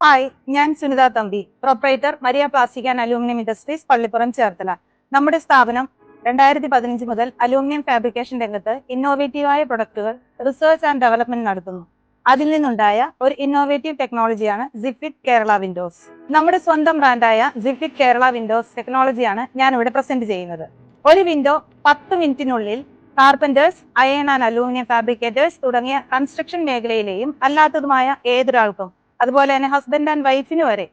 Hi ഞാൻ Sunitha Thampi proprietor Maria plastic and aluminium industries Pallippuram Cherthala. നമ്മുടെ സ്ഥാപനം രണ്ടായിരത്തി പതിനഞ്ച് മുതൽ അലൂമിനിയം ഫാബ്രിക്കേഷൻ രംഗത്ത് ഇന്നോവേറ്റീവായ പ്രൊഡക്റ്റുകൾ റിസർച്ച് ആൻഡ് ഡെവലപ്മെന്റ് നടത്തുന്നു. അതിൽ നിന്നുണ്ടായ ഒരു ഇന്നോവേറ്റീവ് ടെക്നോളജിയാണ് സിഫിറ്റ് കേരള വിൻഡോസ് നമ്മുടെ സ്വന്തം ബ്രാൻഡായ സിഫിറ്റ് കേരള വിൻഡോസ് ടെക്നോളജിയാണ് ഞാൻ ഇവിടെ പ്രസന്റ് ചെയ്യുന്നത്. ഒരു വിൻഡോ പത്ത് മിനിറ്റിനുള്ളിൽ carpenters iron and aluminium fabricators തുടങ്ങിയ കൺസ്ട്രക്ഷൻ മേഖലയിലെയും അല്ലാത്തതുമായ ഏതൊരാൾക്കും അതുപോലെ തന്നെ ഹസ്ബൻഡ് ആൻഡ് വൈഫിന് വരെ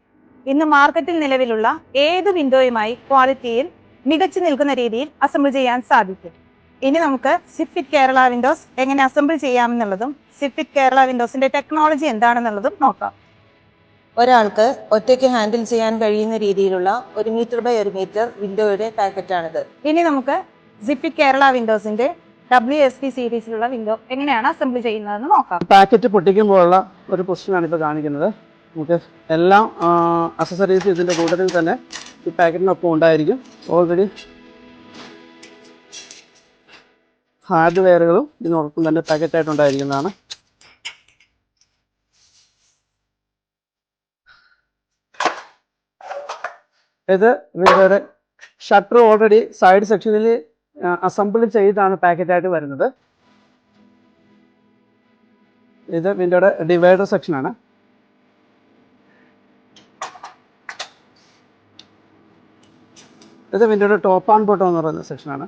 ഇന്ന് മാർക്കറ്റിൽ നിലവിലുള്ള ഏത് വിൻഡോയുമായി ക്വാളിറ്റിയിൽ മികച്ചു നിൽക്കുന്ന രീതിയിൽ അസംബിൾ ചെയ്യാൻ സാധിക്കും. ഇനി നമുക്ക് സിഫിറ്റ് കേരള വിൻഡോസ് എങ്ങനെ അസംബിൾ ചെയ്യാമെന്നുള്ളതും സിഫിറ്റ് കേരള വിൻഡോസിന്റെ ടെക്നോളജി എന്താണെന്നുള്ളതും നോക്കാം. ഒരാൾക്ക് ഒറ്റയ്ക്ക് ഹാൻഡിൽ ചെയ്യാൻ കഴിയുന്ന രീതിയിലുള്ള ഒരു മീറ്റർ ബൈ ഒരു മീറ്റർ വിൻഡോയുടെ പാക്കറ്റാണിത് ഇനി നമുക്ക് സിഫിറ്റ് കേരള വിൻഡോസിന്റെ ഡബ്ല്യു എസ് പി സീരീസിലുള്ള വിൻഡോ എങ്ങനെയാണ് അസംബിൾ ചെയ്യുന്നതെന്ന് നോക്കാം. പാക്കറ്റ് പൊട്ടിക്കുമ്പോഴുള്ള ഒരു പൊസിഷനാണ് ഇപ്പോൾ കാണിക്കുന്നത്. നമുക്ക് എല്ലാ അസസറീസ് ഇതിന്റെ കൂട്ടത്തിൽ തന്നെ ഈ പാക്കറ്റിനൊപ്പം ഉണ്ടായിരിക്കും. ഓൾറെഡി ഹാർഡ്വെയറുകളും ഇതിനോടൊപ്പം തന്നെ പാക്കറ്റായിട്ട് ഉണ്ടായിരിക്കുന്നതാണ്. ഇത് ഷട്ടർ ഓൾറെഡി സൈഡ് സെക്ഷനിൽ അസംബിൾ ചെയ്താണ് പാക്കറ്റായിട്ട് വരുന്നത്. ഇത് വിൻഡോയുടെ ഡിവൈഡർ സെക്ഷനാണ് ഇത് വിൻഡോയുടെ ടോപ്പ് ആൺ ബോട്ടം എന്ന് പറയുന്ന സെക്ഷനാണ്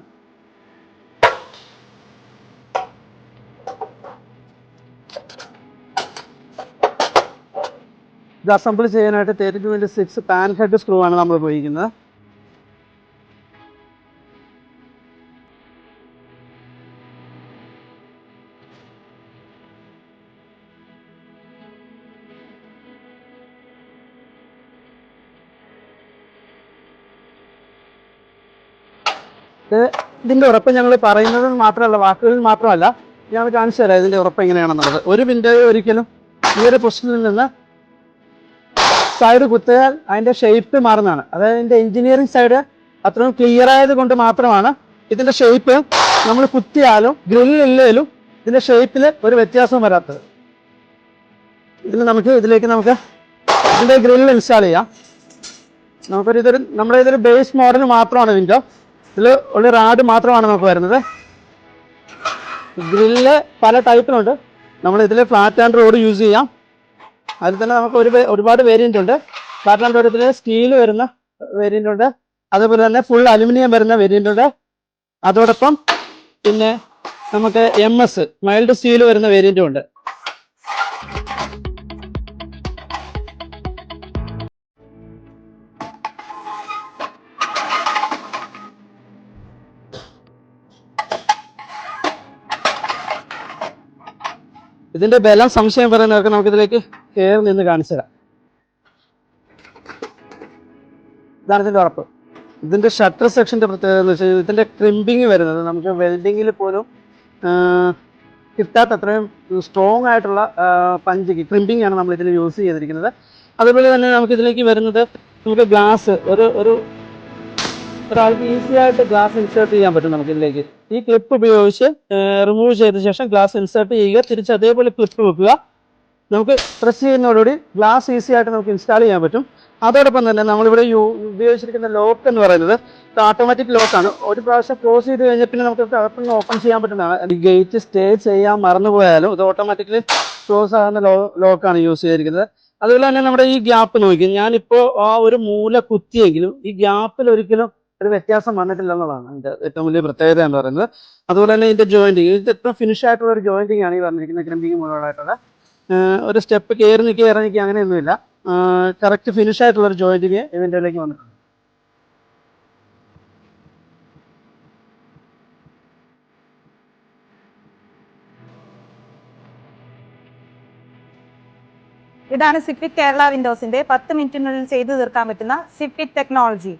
ഇത് അസംബിൾ ചെയ്യാനായിട്ട് thirty two into six pan head screw ആണ് നമ്മൾ ഉപയോഗിക്കുന്നത്. ഇതിന്റെ ഉറപ്പ് ഞങ്ങൾ പറയുന്നത് മാത്രമല്ല വാക്കുകളിൽ മാത്രമല്ല ഞങ്ങൾ കാണിച്ചു തരാം. ഇതിന്റെ ഉറപ്പ് എങ്ങനെയാണെന്നുള്ളത്. ഒരു വിൻഡോ ഒരിക്കലും ഈ ഒരു പൊസിഷനിൽ നിന്ന് സൈഡ് കുത്തിയാൽ അതിന്റെ ഷേപ്പ് മാറുന്നതാണ്. അതായത് ഇതിന്റെ എഞ്ചിനീയറിംഗ് സൈഡ് അത്രയും ക്ലിയർ ആയത് കൊണ്ട് മാത്രമാണ് ഇതിന്റെ ഷേപ്പ് നമ്മൾ കുത്തിയാലും ഗ്രില്ലില്ലേലും ഇതിന്റെ ഷേപ്പിൽ ഒരു വ്യത്യാസവും വരാത്തത്. ഇതിൽ നമുക്ക് ഇതിലേക്ക് നമുക്ക് ഇതിന്റെ ഗ്രില്ല് ഇൻസ്റ്റാൾ ചെയ്യാം. നമുക്കൊരു ഇതൊരു നമ്മുടെ ഇതൊരു ബേസ് മോഡൽ മാത്രമാണ് വിൻഡോ ഇതിൽ ഉള്ള റാഡ് മാത്രമാണ് നമുക്ക് വരുന്നത്. ഗ്രില്ല് പല ടൈപ്പിലുണ്ട് നമ്മൾ ഇതിൽ ഫ്ലാറ്റ് ആൻഡ് റോഡ് യൂസ് ചെയ്യാം. അതിൽ തന്നെ നമുക്ക് ഒരു ഒരുപാട് വേരിയന്റ് ഉണ്ട്. ഫ്ലാറ്റ് ആൻഡ് റോഡ് റോഡിൽ സ്റ്റീൽ വരുന്ന വേരിയന്റ് ഉണ്ട്. അതേപോലെ തന്നെ ഫുൾ അലുമിനിയം വരുന്ന വേരിയന്റ് ഉണ്ട്. അതോടൊപ്പം പിന്നെ നമുക്ക് എം എസ് മൈൽഡ് സ്റ്റീൽ വരുന്ന വേരിയന്റും ഉണ്ട്. ഇതിന്റെ ബലം സംശയം പറയുന്നവർക്ക് നമുക്ക് ഇതിലേക്ക് കയറി നിന്ന് കാണിച്ചു തരാം. ഇതാണ് ഇതിന്റെ ഉറപ്പ്. ഇതിന്റെ ഷട്ടർ സെക്ഷന്റെ പ്രത്യേകത എന്ന് വെച്ചാൽ ഇതിന്റെ ക്രിമ്പിങ് വരുന്നത് നമുക്ക് വെൽഡിങ്ങിൽ പോലും കിട്ടാത്ത അത്രയും സ്ട്രോങ് ആയിട്ടുള്ള പഞ്ചിക്ക് ക്രിമ്പിങ് ആണ് നമ്മൾ ഇതിൽ യൂസ് ചെയ്തിരിക്കുന്നത്. അതുപോലെ തന്നെ നമുക്ക് ഇതിലേക്ക് വരുന്നത് നമുക്ക് ഗ്ലാസ് ഒരു ഒരു ഒരാൾക്ക് ഈസി ആയിട്ട് ഗ്ലാസ് ഇൻസേർട്ട് ചെയ്യാൻ പറ്റും നമുക്ക് ഇതിലേക്ക്. ഈ ക്ലിപ്പ് ഉപയോഗിച്ച് റിമൂവ് ചെയ്ത ശേഷം ഗ്ലാസ് ഇൻസേർട്ട് ചെയ്യുക. തിരിച്ച് അതേപോലെ ക്ലിപ്പ് വെക്കുക. നമുക്ക് പ്രസ് ചെയ്യുന്നതോടുകൂടി ഗ്ലാസ് ഈസി ആയിട്ട് നമുക്ക് ഇൻസ്റ്റാൾ ചെയ്യാൻ പറ്റും. അതോടൊപ്പം തന്നെ നമ്മളിവിടെ ഉപയോഗിച്ചിരിക്കുന്ന ലോക്ക് എന്ന് പറയുന്നത് ഓട്ടോമാറ്റിക് ലോക്കാണ് ഒരു പ്രാവശ്യം ക്ലോസ് ചെയ്ത് കഴിഞ്ഞാൽ പിന്നെ നമുക്ക് അകത്തുനിന്ന് ഓപ്പൺ ചെയ്യാൻ പറ്റുന്നതാണ്. ഗേറ്റ് സ്റ്റേ ചെയ്യാൻ മറന്നുപോയാലും ഇത് ഓട്ടോമാറ്റിക്കലി ക്ലോസ് ആകുന്ന ലോ ലോക്കാണ് യൂസ് ചെയ്തിരിക്കുന്നത്. അതുപോലെ തന്നെ നമ്മുടെ ഈ ഗ്യാപ്പ് നോക്കി. ഞാനിപ്പോൾ ആ ഒരു മൂല കുത്തിയെങ്കിലും ഈ ഗ്യാപ്പിൽ ഒരിക്കലും ഒരു വ്യത്യാസം വന്നിട്ടില്ല എന്നുള്ളതാണ് അതിന്റെ ഏറ്റവും വലിയ പ്രത്യേകത എന്ന് പറയുന്നത്. അതുപോലെ തന്നെ ഇതിന്റെ ജോയിന്റിങ് ഇത് ഏറ്റവും ഫിനിഷ് ആയിട്ടുള്ള ഒരു ജോയിന്റിങ് ആണ് ഈ പറഞ്ഞിരിക്കുന്ന ക്രമ്പിങ് മുഴുവനായിട്ടുള്ള ഒരു സ്റ്റെപ്പ് കയറി നിൽക്കുക ഇറങ്ങി നിൽക്കുക അങ്ങനെയൊന്നുമില്ല. കറക്റ്റ് ഫിനിഷ് ആയിട്ടുള്ള ഒരു ജോയിന്റിങ് ഇതിന്റെ വന്നിട്ടുണ്ട്. ഇതാണ് സിഫിറ്റ് കേരള വിൻഡോസിന്റെ പത്ത് മിനിറ്റിനുള്ളിൽ ചെയ്തു തീർക്കാൻ പറ്റുന്ന സിഫിറ്റ് ടെക്നോളജി